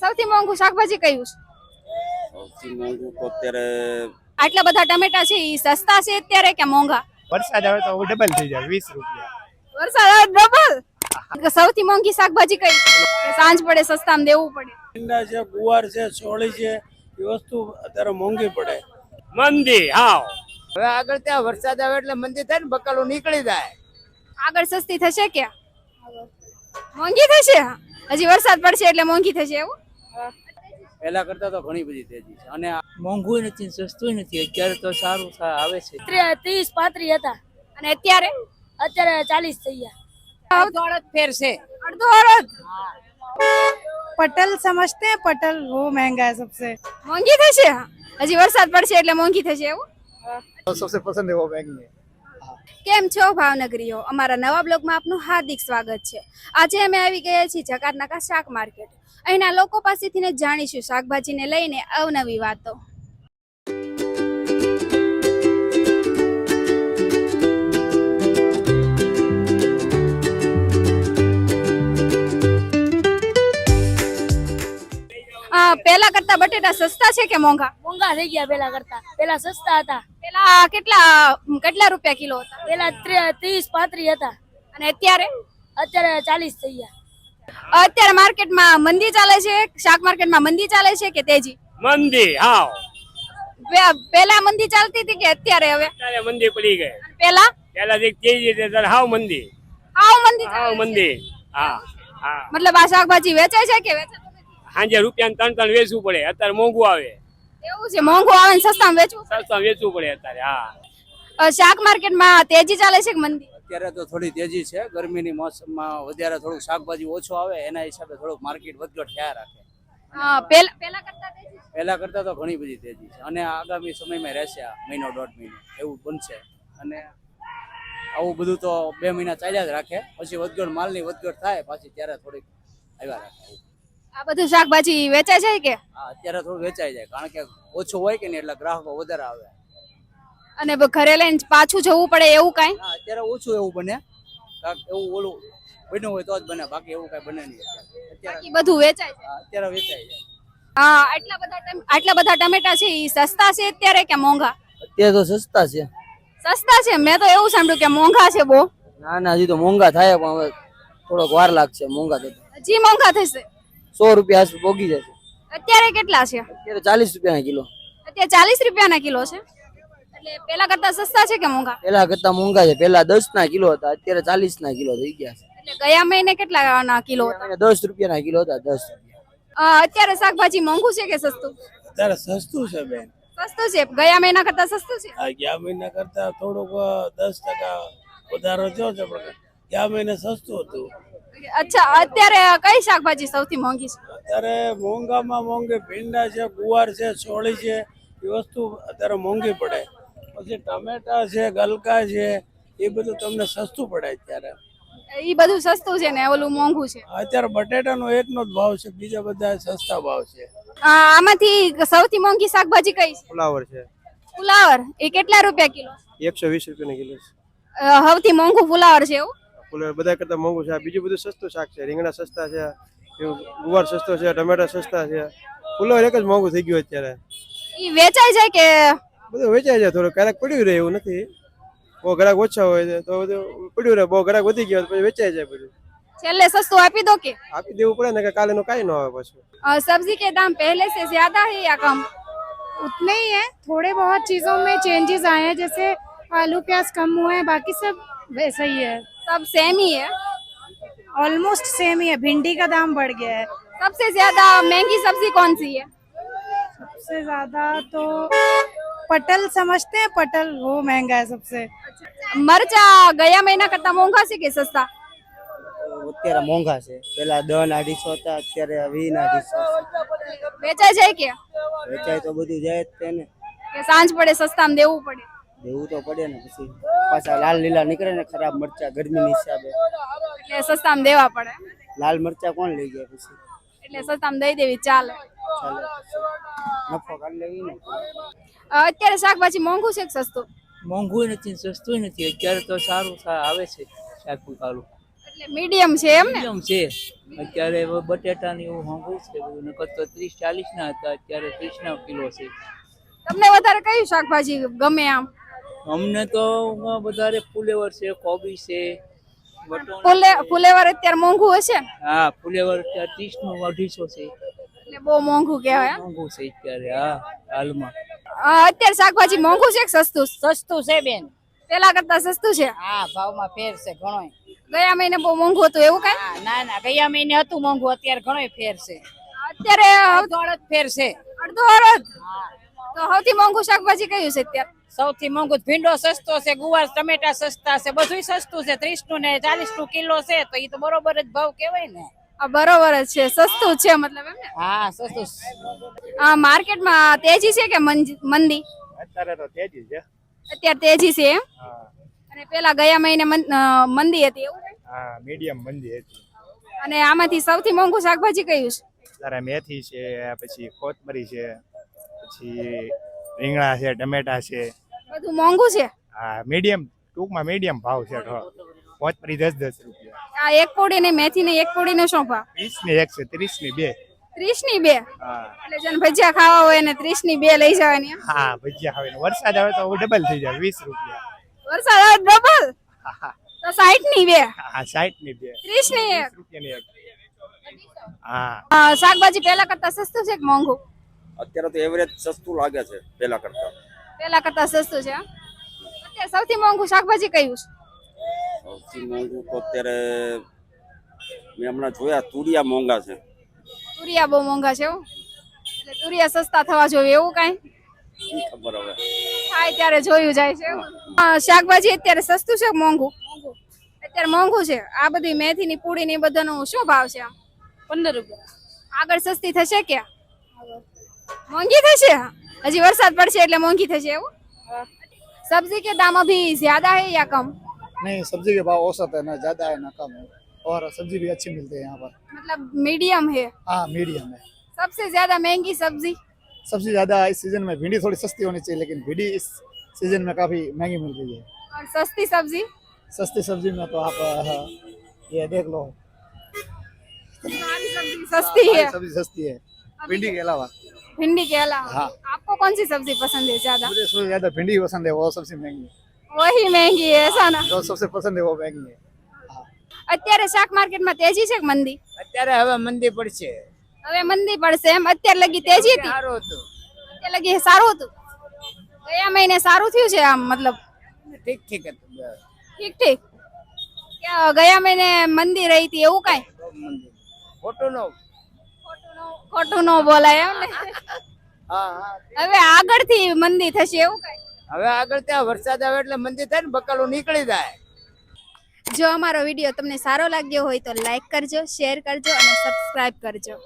સૌથી મોંઘું શાકભાજી કયું છે? સૌથી મોંઘું તો અત્યારે આટલા બધા ટમેટા છે એ સસ્તા છે અત્યારે કે મોંઘા? વરસાદ આવે તો ડબલ થઈ જાય વીસ રૂપિયા. વરસાદ ડબલ સૌથી મોંઘી શાકભાજી કઈ? સાંજ પડે સસ્તામાં દેવું પડે. ભીંડા છે ગુવાર છે છોળી છે એ વસ્તુ અત્યારે મોંઘી પડે. મંદી હા હવે આગળ ત્યાં વરસાદ આવે એટલે મંદિર થાય ને બકાલો નીકળી જાય. આગળ સસ્તી થશે કે? મોંઘી થશે? હજી વરસાદ પડશે એટલે મોંઘી થશે એવું? પહેલા કરતા તો ઘણી બધી તેજી છે. અને મોંઘું નથી સસ્તું નથી. અત્યારે તો સારું આવે છે. ત્રીસ પાંત્રીસ હતા. અને અત્યારે અત્યારે ચાલીસ થઈ ગયા. અડધો અડધ ફેર અડધો અડધ. પટલ સમજતે પટલ બહુ મહેંગા હે સબસે. મોંઘી થશે? હજી વરસાદ પડશે એટલે મોંઘી થશે એવું? સબસે પસંદ હે મહેંગી કેમ છો ભાવનગરીઓ? અમારા નવા બ્લોગમાં આપનું હાર્દિક સ્વાગત છે. આજે અમે આવી ગયા છીએ જકાતનાકા શાક માર્કેટ. અહીંના લોકો પાસેથી જાણીશું શાકભાજીને લઈને અવનવી વાતો. આ પેલા કરતા બટેટા સસ્તા છે કે મોંઘા? મોંઘા થઈ ગયા પેલા કરતા. પેલા સસ્તા હતા. પેલા કેટલા કેટલા રૂપિયા કિલો હતા? પેલા ત્રી- ત્રીસ પાંત્રીસ હતા. અને અત્યારે? અત્યારે ચાલીસ થઈ ગયા. અત્યારે માર્કેટમાં મંદી ચાલે છે? શાક માર્કેટમાં મંદી ચાલે છે કે તેજી? મંદી હા પેલા મંદી ચાલતી હતી કે અત્યારે હવે? અત્યારે મંદી પડી ગઈ. પેલા પેલા જે તેજી હતી ત્યારે હાવ મંદી. હાવ મંદી હાવ મંદી. હા હા. મતલબ આ શાકભાજી વેચાય છે કે વેચાય? સાંજે રૂપિયા ત્રણ ત્રણ વેચવું પડે. અત્યારે મોંઘું આવે. એવું છે મોંઘું આવે ને સસ્તામાં વેચવું સસ્તા વેચવું પડે અત્યારે હા. શાક માર્કેટમાં તેજી ચાલે છે કે મંદી? અત્યારે તો થોડી તેજી છે. ગરમીની મોસમમાં વધારે થોડુંક શાકભાજી ઓછું આવે એના હિસાબે થોડુંક માર્કેટ વધઘટ થયા રાખે. પહેલા કરતા તો ઘણી બધી તેજી છે. અને આગામી સમયમાં રહેશે આ મહિનો દોઢ મહિનો એવું બનશે. અને આવું બધું તો બે મહિના ચાલ્યા જ રાખે. પછી વધઘટ માલની વધઘટ થાય પાછી ત્યારે થોડીક આવ્યા રાખે. આ બધું શાકભાજી વેચાય છે કે? હા અત્યારે થોડું વેચાઈ જાય. કારણ કે ઓછું હોય કે નહીં એટલે ગ્રાહકો વધારે આવે. અને ઘરે લઈને પાછું જવું પડે એવું કાંઈ? હા અત્યારે ઓછું એવું બને. એવું ઓલું બન્યું હોય તો જ બને બાકી એવું કાંઈ બને નહીં અત્યારે. અત્યારે બાકી બધું વેચાય છે? હા, અત્યારે વેચાય છે. હા આટલા બધા ટમ- આટલા બધા ટમેટા છે એ સસ્તા છે અત્યારે કે મોંઘા? અત્યારે તો સસ્તા છે. સસ્તા છે? મેં તો એવું સાંભળ્યું કે મોંઘા છે બહુ. ના ના હજી તો મોંઘા થાય પણ હવે થોડોક વાર લાગશે મોંઘા થતા. હજી મોંઘા થશે? સો રૂપિયા આસપાસ પોગી જશે. અત્યારે કેટલા છે? અત્યારે ચાલીસ રૂપિયાના કિલો. અત્યારે ચાલીસ રૂપિયાના કિલો છે? એટલે પેલા કરતા સસ્તા છે કે મોંઘા? પેલા કરતા મોંઘા છે. પેલા દસ ના કિલો હતા અત્યારે ચાલીસ ના કિલો થઈ ગયા છે. એટલે ગયા મહિને કેટલા ના કિલો હતા? દસ રૂપિયા ના કિલો હતા દસ અત્યારે શાકભાજી મોંઘું છે કે સસ્તું? અત્યારે સસ્તું છે બેન. સસ્તું છે? ગયા મહિના કરતા સસ્તું છે? ગયા મહિના કરતા થોડુંક દસ ટકા વધારો થયો છે પણ ગયા મહિને સસ્તું હતું. અચ્છા અત્યારે કઈ શાકભાજી સૌથી મોંઘી છે? અત્યારે મોંઘામાં મોંઘી ભીંડા છે ગુવાર છે ચોળી છે એ વસ્તુ અત્યારે મોંઘી પડે. પછી ટમેટા છે ગલકા છે એ બધું તમને સસ્તું પડે અત્યારે. એ બધું સસ્તું છે ને ઓલું મોંઘું છે. અત્યારે બટેટાનો એકનો જ ભાવ છે બીજા બધા સસ્તા ભાવ છે. આમાંથી સૌથી મોંઘી શાકભાજી કઈ છે? ફુલાવર છે. ફુલાવર. એ કેટલા રૂપિયા કિલો? એકસો વીસ રૂપિયાના કિલો સૌથી મોંઘું ફુલાવર છે એવું? ફુલાવર બધા કરતા મોંઘું છે. બીજું બધું સસ્તું શાક છે. રીંગણા સસ્તા છે એવું ગુવાર સસ્તો છે ટમેટા સસ્તા છે. ફુલાવર એક જ મોંઘું થઈ ગયું અત્યારે. એ વેચાય છે કે બધું વેચાઈ જાય થોડું ક્યારેક પડ્યું રહે એવું નથી બહુ ગ્રાહક ઓછા હોય છે તો બધું પડ્યું રહે બહુ ગ્રાહક વધી ગયો તો પછી વેચાઈ જાય બધું છેલ્લે સસ્તું આપી દો કે આપી દેવું પડે ને કે કાલે નું કાંઈ ન આવે પાછું अ, सब्जी के दाम पहले से ज्यादा है या कम उतने ही है थोड़े बहुत चीजों में चेंजेस आए हैं जैसे आलू प्याज कम हुए हैं बाकी सब वैसा ही है सब सेम ही है ऑलमोस्ट सेम ही है भिंडी का दाम बढ़ गया है सबसे ज्यादा महंगी सब्जी कौन सी है सबसे ज्यादा तो पटल समझते हैं पटल वो महंगा है सबसे મરચા ગયા મહિના કરતા મોંઘા છે કે સસ્તા અત્યારે મોંઘા છે પેલા દસ અઢીસો હતા અત્યારે વીસ ના અઢીસો વેચાઈ જાય કે વેચાય તો બધું જાય જ તેને કે સાંજ પડે સસ્તામાં દેવું પડે દેવું તો પડે ને પછી પાછા લાલ લીલા નીકળે ને ખરાબ મરચા ગરમીની હિસાબે એટલે સસ્તામાં દેવા પડે લાલ મરચા કોણ લઈ જાય પછી એટલે સસ્તામાં દઈ દેવી ચાલે ચાલે નફો કાઢી લેવી ને. અત્યારે શાકભાજી મોંઘું છે કે સસ્તું? મોંઘું નથી ને સસ્તું નથી. અત્યારે તો સારું સા- આવે છે શાક કાલું એટલે મીડિયમ છે એમ ને? મીડિયમ છે. અત્યારે બટેટા બટેટાની એવું મોંઘું છે બધું. નકર તો ત્રીસ ચાલીસ ના હતા. અત્યારે ત્રીસ ના કિલો છે. તમને વધારે કયું શાકભાજી ગમે આમ? અમને તો વધારે ફુલેવર છે કોબી છે ફુલેવર અત્યારે મોંઘું હશે હા ફુલેવર અત્યારે ત્રીસનું અઢીસો છે. એટલે બહુ મોંઘું કહેવાય મોંઘું છે અત્યારે હા હાલમાં. અત્યારે શાકભાજી મોંઘું છે કે સસ્તું? સસ્તું છે બેન. પેલા કરતા સસ્તું છે? હા ભાવમાં ફેર છે ઘણો ગયા મહિને બહુ મોંઘું હતું એવું કઈ? ના ના ગયા મહિને હતું મોંઘું અત્યારે ઘણો ફેર છે. અત્યારે અડધ ફેર છે. અડધો અડધ? તો સૌથી મોંઘું શાકભાજી કયું છે અત્યારે? સૌથી મોંઘું ભીંડો સસ્તો છે ગુવાર ટમેટા સસ્તા છે બધું સસ્તું છે ત્રીસનું ને ચાલીસનું કિલો છે તો એ તો બરોબર જ ભાવ કેવાય ને. બરોબર જ છે. સસ્તું છે મતલબ એમ ને? હા સસ્તું. આ માર્કેટમાં તેજી છે કે મંદી? અત્યારે તો તેજી છે. અત્યારે તેજી છે એમ? અને પેલા ગયા મહિને મંદી હતી એવું હા મીડિયમ મંદી હતી. અને આમાંથી સૌથી મોંઘું શાકભાજી કયું છે? તારે મેથી છે પછી કોથમરી છે પછી રીંગણા છે ટમેટા છે. બધું મોંઘું છે? હા મીડિયમ ટૂંકમાં મીડિયમ ભાવ છે કોથમરી દસ દસ રૂપિયા. આ એક પોડી ને મેથી ને એક પોડી ને શું ભાવ? વીસની એકસો ત્રીસની બે. ત્રીસની બે? હા. એટલે જેને ભજીયા ખાવા હોય ને ત્રીસની બે લઈ જવાની એમ? હા ભજીયા આવે ને વરસાદ આવે તો ડબલ થઈ જાય વીસ રૂપિયા. વરસાદ આવે ડબલ હા તો સાઈઠની બે? હા સાઠની બે. ત્રીસની એક રૂપિયાની એક. હા. અ, શાકભાજી પેલા કરતા સસ્તું છે કે મોંઘું? અત્યારે તો એવરેજ સસ્તું લાગે છે પેલા કરતા. પેલા કરતા સસ્તું છે એમ? અત્યારે સૌથી મોંઘું શાકભાજી કયું છે? સૌથી મોંઘું તો અત્યારે મેં હમણાં જોયા તુરિયા મોંઘા છે તુરિયા બહુ મોંઘા છે એવું એટલે તુરિયા સસ્તા થવા જોઈએ એવું કાંઈ ઈ ખબર હવે થાય ત્યારે જોયું જાય છે એવું? અ, શાકભાજી અત્યારે સસ્તું છે કે મોંઘું અત્યારે મોંઘું છે આ બધી મેથી ની પૂડી ની બધાનું શું ભાવ છે આમ પંદર રૂપિયા આગળ સસ્તી થશે કે મોંઘી થશે હજી વરસાદ પડશે એટલે મોંઘી થશે એવું सब्जी के दाम अभी ज्यादा है या कम नहीं सब्ज़ी के भाव औसत है ना ज़्यादा है ना कम है। और सब्ज़ी भी अच्छी मिलती है यहाँ पर। मतलब मीडियम है? हाँ मीडियम है। सबसे ज़्यादा महँगी सब्ज़ी? सबसे ज़्यादा इस सीज़न में भिंडी थोड़ी सस्ती होनी चाहिए लेकिन भिंडी इस सीज़न में काफ़ी महँगी मिल रही है। और सस्ती सब्ज़ी? सस्ती सब्ज़ी में तो आप ये देख लो। सब्ज़ी सस्ती है। सब्ज़ी सस्ती है भिंडी के अलावा। भिंडी के अलावा? हाँ। आपको कौन सी सब्ज़ी पसंद है ज़्यादा? मुझे ज़्यादा भिंडी पसंद है वो सबसे महँगी। है वही महंगी है ऐसा ना जो सबसे पसंद है वो महंगी है અત્યારે શાક માર્કેટમાં તેજી છે કે મંદી અત્યારે હવે મંદી પડશે હવે મંદી પડશે એમ અત્યારે લગી તેજી હતી સારું હતું અત્યારે લગી સારું હતું ગયા મહિને સારું થયું છે આમ મતલબ ઠીક ઠીક હતું ઠીક ઠીક કે ગયા મહિને મંદી રહી હતી એવું કઈ ખોટું નો ખોટું ન બોલાય એમ ને હા હા હવે આગળથી મંદી થશે એવું કઈ હવે આગળ ત્યાં વરસાદ આવે એટલે મંદી થાય ને, બકાલો નીકળી જાય. જો અમારો વીડિયો તમને સારો લાગ્યો હોય તો લાઈક કરજો શેર કરજો અને સબસ્ક્રાઈબ કરજો.